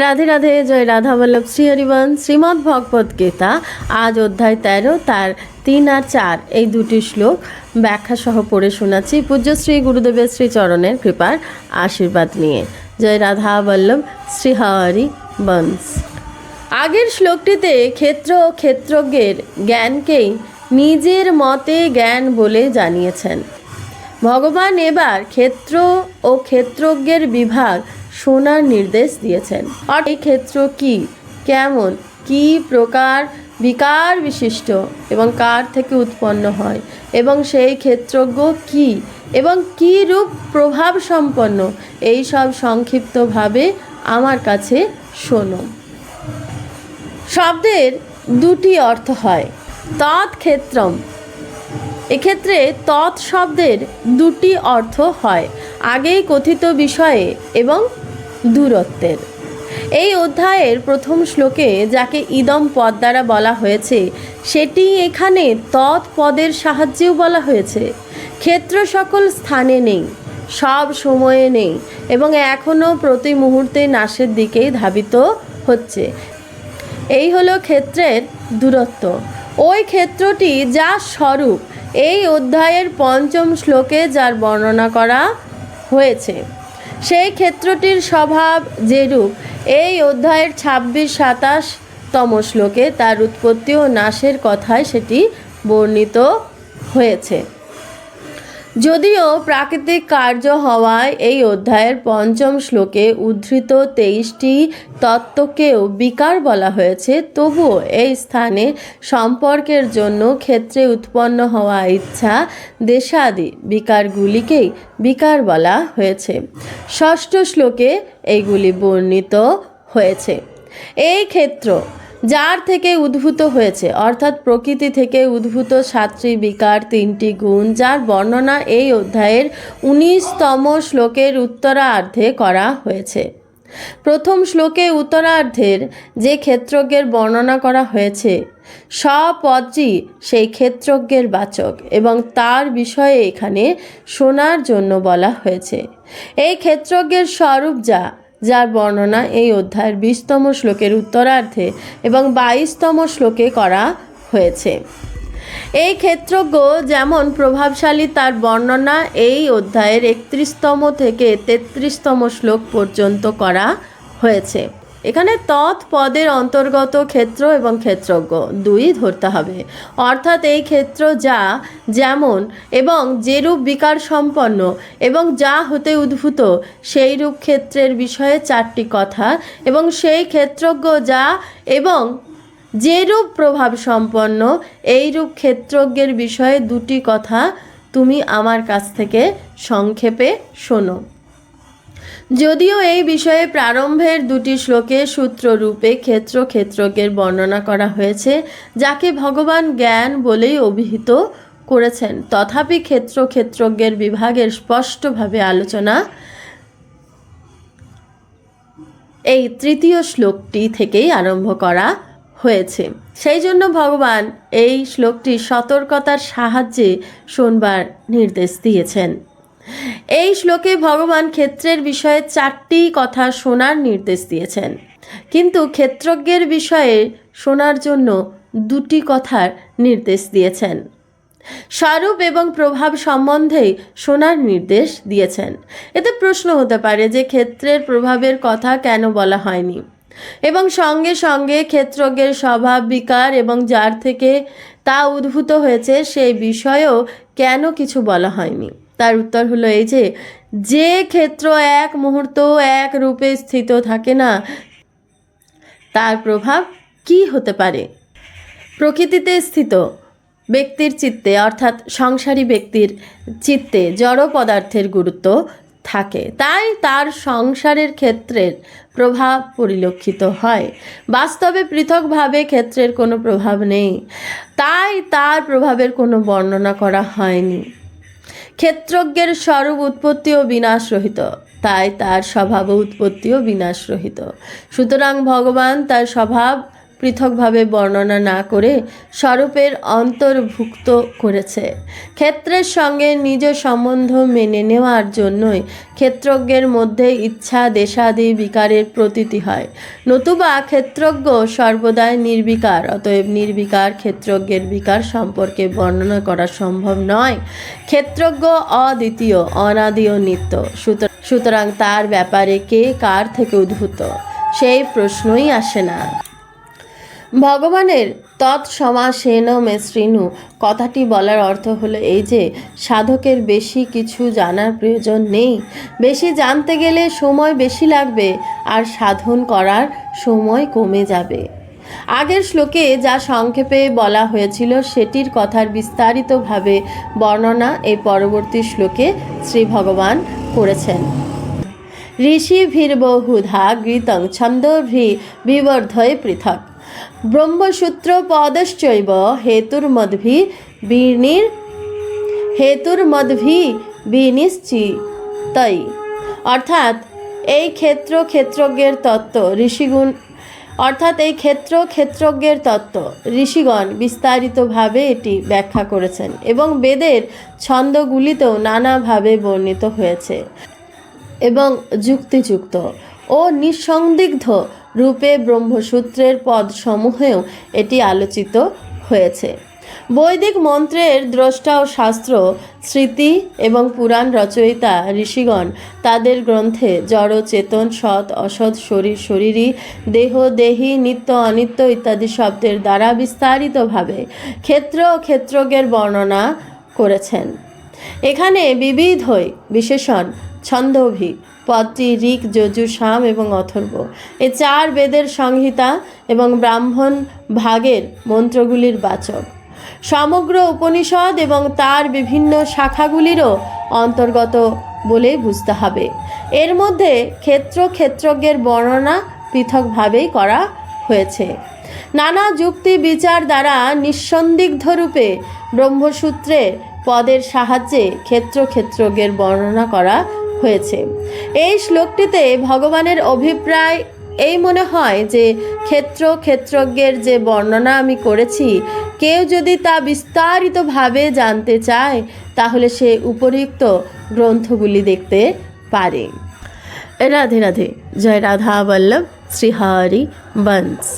রাধে রাধে, জয় রাধা বল্লভ। শ্রী হরিবন শ্রীমদ্ ভগবত গীতা। আজ অধ্যায় তেরো, তার তিন আর চার। এই দুটি শ্লোক ব্যাখ্যা সহ পড়ে শোনাচ্ছি। পূজ্য শ্রী গুরুদেবের শ্রী চরণের কৃপার আশীর্বাদ নিয়ে। জয় রাধা বল্লভ, শ্রী হরি বংশ আগের শ্লোকটিতে ক্ষেত্র ও ক্ষেত্রজ্ঞের জ্ঞানকেই নিজের মতে জ্ঞান বলে জানিয়েছেন। ভগবান এবার ক্ষেত্র ও ক্ষেত্রজ্ঞের বিভাগ শোনার নির্দেশ দিয়েছেন। আর এই ক্ষেত্র কি? কেমন? কি প্রকার বিকার বিশিষ্ট? এবং কার থেকে উৎপন্ন হয়? এবং সেই ক্ষেত্রজ্ঞ কি? এবং কি রূপ প্রভাব সম্পন্ন? এই সব সংক্ষিপ্তভাবে আমার কাছে শোনো। শব্দের দুটি অর্থ হয়। তৎক্ষেত্রম। এক্ষেত্রে তৎ শব্দের দুটি অর্থ হয়। আগেই কথিত বিষয়ে এবং দূরত্বের। এই অধ্যায়ের প্রথম শ্লোকে যাকে ইদম পদ দ্বারা বলা হয়েছে, সেটি এখানে তৎ পদের সাহায্যেও বলা হয়েছে। ক্ষেত্র সকল স্থানে নেই, সব সময়ে নেই, এবং এখনও প্রতি মুহূর্তে নাশের দিকেই ধাবিত হচ্ছে। এই হলো ক্ষেত্রের দূরত্ব। ওই ক্ষেত্রটি যা স্বরূপ, এই অধ্যায়ের পঞ্চম শ্লোকে যার বর্ণনা করা হয়েছে। সেই ক্ষেত্রটির স্বভাব যেরূপ, এই অধ্যায়ের ছাব্বিশ সাতাশ তম শ্লোকে তার উৎপত্তি ও নাশের কথায় সেটি বর্ণিত হয়েছে। যদিও প্রাকৃতিক কার্য হওয়ায় এই অধ্যায়ের পঞ্চম শ্লোকে উদ্ধৃত তেইশটি তত্ত্বকেও বিকার বলা হয়েছে, তবুও এই স্থানে সম্পর্কের জন্য ক্ষেত্রে উৎপন্ন হওয়া ইচ্ছা, দেশাদি বিকারগুলিকেই বিকার বলা হয়েছে। ষষ্ঠ শ্লোকে এইগুলি বর্ণিত হয়েছে। এই ক্ষেত্র যার থেকে উদ্ভূত হয়েছে, অর্থাৎ প্রকৃতি থেকে উদ্ভূত সাতটি বিকার, তিনটি গুণ, যার বর্ণনা এই অধ্যায়ের উনিশতম শ্লোকের উত্তরার্ধে করা হয়েছে। প্রথম শ্লোকে উত্তরার্ধের যে ক্ষেত্রজ্ঞের বর্ণনা করা হয়েছে স্বপদটি সেই ক্ষেত্রজ্ঞের বাচক এবং তার বিষয়ে এখানে শোনার জন্য বলা হয়েছে। এই ক্ষেত্রজ্ঞের স্বরূপ যা যার বর্ণনা এই অধ্যায়ের বিশতম শ্লোকের উত্তরার্ধে এবং বাইশতম শ্লোকে করা হয়েছে। এই ক্ষেত্রজ্ঞ যেমন প্রভাবশালী তার বর্ণনা এই অধ্যায়ের একত্রিশতম থেকে তেত্রিশতম শ্লোক পর্যন্ত করা হয়েছে। এখানে তৎ পদের অন্তর্গত ক্ষেত্র এবং ক্ষেত্রজ্ঞ দুই ধরতে হবে। অর্থাৎ এই ক্ষেত্র যা, যেমন, এবং যেরূপ বিকার সম্পন্ন এবং যা হতে উদ্ভূত সেই রূপ ক্ষেত্রের বিষয়ে চারটি কথা এবং সেই ক্ষেত্রজ্ঞ যা এবং যেরূপ প্রভাব সম্পন্ন, এইরূপ ক্ষেত্রজ্ঞের বিষয়ে দুটি কথা তুমি আমার কাছ থেকে সংক্ষেপে শোনো। যদিও এই বিষয়ে প্রারম্ভের দুটি শ্লোকে সূত্ররূপে ক্ষেত্র ক্ষেত্রজ্ঞের বর্ণনা করা হয়েছে, যাকে ভগবান জ্ঞান বলেই অভিহিত করেছেন। তথাপি ক্ষেত্র ক্ষেত্রজ্ঞের বিভাগের স্পষ্টভাবে আলোচনা এই তৃতীয় শ্লোকটি থেকেই আরম্ভ করা হয়েছে। সেই জন্য ভগবান এই শ্লোকটি সতর্কতার সাহায্যে শোনবার নির্দেশ দিয়েছেন। এই শ্লোকে ভগবান ক্ষেত্রের বিষয়ে চারটি কথা শোনার নির্দেশ দিয়েছেন। কিন্তু ক্ষেত্রজ্ঞের বিষয়ে শোনার জন্য দুটি কথার নির্দেশ দিয়েছেন। স্বরূপ এবং প্রভাব সম্বন্ধেই শোনার নির্দেশ দিয়েছেন। এতে প্রশ্ন হতে পারে যে ক্ষেত্রের প্রভাবের কথা কেন বলা হয়নি। এবং সঙ্গে সঙ্গে ক্ষেত্রজ্ঞের স্বভাব বিকার এবং যার থেকে তা উদ্ভূত হয়েছে সেই বিষয়েও কেন কিছু বলা হয়নি। তার উত্তর হলো এই যে যে ক্ষেত্র এক মুহূর্ত এক রূপে স্থিত থাকে না, তার প্রভাব কি হতে পারে? প্রকৃতিতে স্থিত ব্যক্তির চিত্তে, অর্থাৎ সংসারী ব্যক্তির চিত্তে জড় পদার্থের গুরুত্ব থাকে। তাই তার সংসারের ক্ষেত্রের প্রভাব পরিলক্ষিত হয়। বাস্তবে পৃথকভাবে ক্ষেত্রের কোনো প্রভাব নেই। তাই তার প্রভাবের কোনো বর্ণনা করা হয়নি। ক্ষেত্রজ্ঞের স্বরূপ উৎপত্তিও বিনাশ রহিত তাই তার স্বভাব উৎপত্তিও বিনাশ রহিত সুতরাং ভগবান তার স্বভাব পৃথকভাবে বর্ণনা না করে স্বরূপের অন্তর্ভুক্ত করেছে। ক্ষেত্রের সঙ্গে নিজ সম্বন্ধ মেনে নেওয়ার জন্যই ক্ষেত্রজ্ঞের মধ্যে ইচ্ছা দেশাদি বিকারের প্রতীতি হয়। নতুবা ক্ষেত্রজ্ঞ সর্বদাই নির্বিকার, অতএব নির্বিকার ক্ষেত্রজ্ঞের বিকার সম্পর্কে বর্ণনা করা সম্ভব নয়। ক্ষেত্রজ্ঞ অদ্বিতীয় অনাদি ও নিত্য সুতরাং তার ব্যাপারে কে কার থেকে উদ্ভূত? সেই প্রশ্নই আসে না। ভগবানের তৎসমাসেন মেশ্রিনু কথাটি বলার অর্থ হলো এই যে, সাধকের বেশি কিছু জানার প্রয়োজন নেই। বেশি জানতে গেলে সময় বেশি লাগবে, আর সাধন করার সময় কমে যাবে। আগের শ্লোকে যা সংক্ষেপে বলা হয়েছিল, সেটির কথার বিস্তারিতভাবে বর্ণনা এই পরবর্তী শ্লোকে শ্রী ভগবান করেছেন। ঋষিভির্বহুধা গৃতং ছন্দভি বিবর্ধয় পৃথক। ব্রহ্মসূত্র পদশ্চৈব হেতুর্মদ্ভি বীর্ণির হেতুর্মদ্ভি বিনিশ্চিতই অর্থাৎ এই ক্ষেত্র ক্ষেত্রজ্ঞের তত্ত্ব, ঋষিগুণ, অর্থাৎ এই ক্ষেত্র ক্ষেত্রজ্ঞের তত্ত্ব, ঋষিগণ বিস্তারিতভাবে এটি ব্যাখ্যা করেছেন এবং বেদের ছন্দগুলিতেও নানাভাবে বর্ণিত হয়েছে এবং যুক্তিযুক্ত ও নিঃসন্দিগ্ধ রূপে ব্রহ্মসূত্রের পদসমূহেও এটি আলোচিত হয়েছে। বৈদিক মন্ত্রের দ্রষ্টা ও শাস্ত্র, স্মৃতি এবং পুরাণ রচয়িতা ঋষিগণ তাদের গ্রন্থে জড়, চেতন, সৎ, অসৎ, শরীর, শরীরী, দেহ, দেহি, নিত্য, অনিত্য ইত্যাদি শব্দের দ্বারা বিস্তারিতভাবে ক্ষেত্র ও ক্ষেত্রজ্ঞের বর্ণনা করেছেন। এখানে বিবিধই বিশেষণ, ছন্দভি, পদটি ঋক, যজু, সাম এবং অথর্ব। এ চার বেদের সংহিতা এবং ব্রাহ্মণ ভাগের মন্ত্রগুলির বাচক। সমগ্র উপনিষদ এবং তার বিভিন্ন শাখাগুলিরও অন্তর্গত বলে বুঝতে হবে। এর মধ্যে ক্ষেত্র ক্ষেত্রজ্ঞের বর্ণনা পৃথকভাবেই করা হয়েছে। নানা যুক্তি বিচার দ্বারা নিঃসন্দিগ্ধ রূপে ব্রহ্মসূত্রের পদের সাহায্যে ক্ষেত্র ক্ষেত্রজ্ঞের বর্ণনা করা হয়েছে। এই শ্লোকটিতে ভগবানের অভিপ্রায় এই মনে হয় যে, ক্ষেত্র ক্ষেত্রজ্ঞের যে বর্ণনা আমি করেছি, কেউ যদি তা বিস্তারিতভাবে জানতে চায়, তাহলে সে উপরিক্ত গ্রন্থগুলি দেখতে পারে। রাধে রাধে, জয় রাধা বল্লভ, শ্রীহরি বংশ